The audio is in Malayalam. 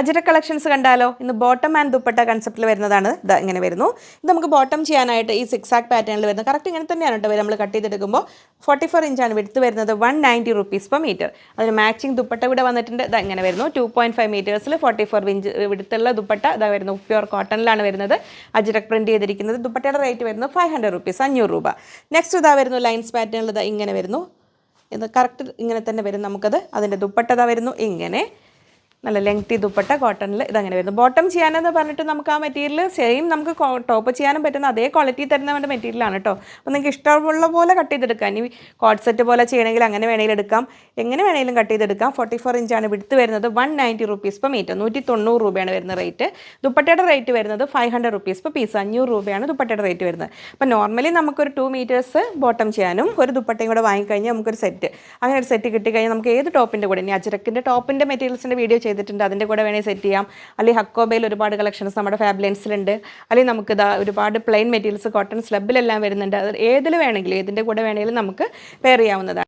അജര കളക്ഷൻസ് കണ്ടാലോ? ഇന്ന് ബോട്ടം ആൻഡ് ദുപ്പട്ട കൺസെപ്റ്റിൽ വരുന്നതാണ്. ഇത് ഇങ്ങനെ വരുന്നു. ഇത് നമുക്ക് ബോട്ടം ചെയ്യാനായിട്ട് ഈ സിക്സ് പാറ്റേണിൽ വരുന്നത് കറക്റ്റ് ഇങ്ങനെ തന്നെയാണ് കേട്ടോ നമ്മൾ കട്ട് ചെയ്തെടുക്കുമ്പോൾ ഫോർട്ടി ഫോർ ഇഞ്ചാണ് വിടുത്ത് വരുന്നത് one ninety rupees per metre അതിന് മാച്ചിങ് ദുപ്പട്ട ഇവിടെ വന്നിട്ടുണ്ട്. ഇത് ഇങ്ങനെ വരുന്നു. ടു പോയിന്റ് ഫൈവ് മീറ്റേഴ്സിൽ ഫോർട്ടി ഫോർ ഇഞ്ച് വിടുത്തുള്ള ദുപ്പട്ട. ഇതാ വരുന്നു. പ്യുവർ കോട്ടണിലാണ് വരുന്നത്. അജിറക് പ്രിന്റ് ചെയ്തിരിക്കുന്നത്. ദുപ്പട്ടയുടെ റേറ്റ് വരുന്നത് ഫൈവ് ഹൺഡ്രഡ് റുപ്പീസ് അഞ്ഞൂറ് രൂപ. നെക്സ്റ്റ് ഇതാ വരുന്നു ലൈൻസ് പാറ്റേണിൽ ഇതാ ഇങ്ങനെ വരുന്നു. ഇത് കറക്റ്റ് ഇങ്ങനെ തന്നെ വരും നമുക്കത്. അതിന്റെ ദുപ്പട്ടതാ വരുന്നു. ഇങ്ങനെ. നല്ല ലെങ്തി ദുപ്പട്ട കോട്ടണിൽ ഇതങ്ങനെ വരുന്നു. ബോട്ടം ചെയ്യാനെന്ന് പറഞ്ഞിട്ട് നമുക്ക് ആ മെറ്റീരിയൽ സെയിം നമുക്ക് ടോപ്പ് ചെയ്യാനും പറ്റുന്ന അതേ ക്വാളിറ്റി തരുന്ന വേണ്ട മെറ്റീരിയലാണ് കേട്ടോ അപ്പോൾ നിങ്ങൾക്ക് ഇഷ്ടമുള്ള പോലെ കട്ട് ചെയ്തെടുക്കാം. ഇനി കോട്ട് സെറ്റ് പോലെ ചെയ്യണമെങ്കിൽ അങ്ങനെ വേണമെങ്കിലും എടുക്കാം. എങ്ങനെ വേണമെങ്കിലും കട്ട് ചെയ്തെടുക്കാം. ഫോർട്ടി ഫോർ ഇഞ്ചാണ് വിടുത്ത് വരുന്നത് one ninety rupees per metre നൂറ്റി തൊണ്ണൂറ് രൂപയാണ് വരുന്ന റേറ്റ് ദുപ്പട്ടയുടെ റേറ്റ് വരുന്നത് five hundred rupees per piece അഞ്ഞൂറ് രൂപയാണ് ദുപ്പട്ടയുടെ റേറ്റ് വരുന്നത്. അപ്പോൾ നോർമലി നമുക്കൊരു ടു മീറ്റേഴ്സ് ബോട്ടം ചെയ്യാനും ഒരു ദുപ്പട്ടയും കൂടെ വാങ്ങിക്കഴിഞ്ഞാൽ നമുക്കൊരു സെറ്റ് അങ്ങനെ ഒരു സെറ്റ് കിട്ടിക്കഴിഞ്ഞാൽ നമുക്ക് ഏത് ടോപ്പിന്റെ കൂടെ? ഇനി അജരക്കിന്റെ ടോപ്പിന്റെ മെറ്റീരിയൽസിന്റെ വീഡിയോ ചെയ്തിട്ടുണ്ട്. അതിന്റെ കൂടെ വേണമെങ്കിൽ സെറ്റ് ചെയ്യാം. അല്ലെങ്കിൽ ഹക്കോബയിൽ ഒരുപാട് കളക്ഷൻസ് നമ്മുടെ ഫാബ്ലൻസിലുണ്ട് അല്ലെങ്കിൽ നമുക്ക് ഇതാ ഒരുപാട് പ്ലെയിൻ മെറ്റീരിയൽസ് കോട്ടൺ സ്ലബിലെല്ലാം വരുന്നുണ്ട്. അത് ഏതിൽ വേണമെങ്കിലും ഏതിന്റെ കൂടെ വേണമെങ്കിലും നമുക്ക് പെയർ ചെയ്യാവുന്നതാണ്.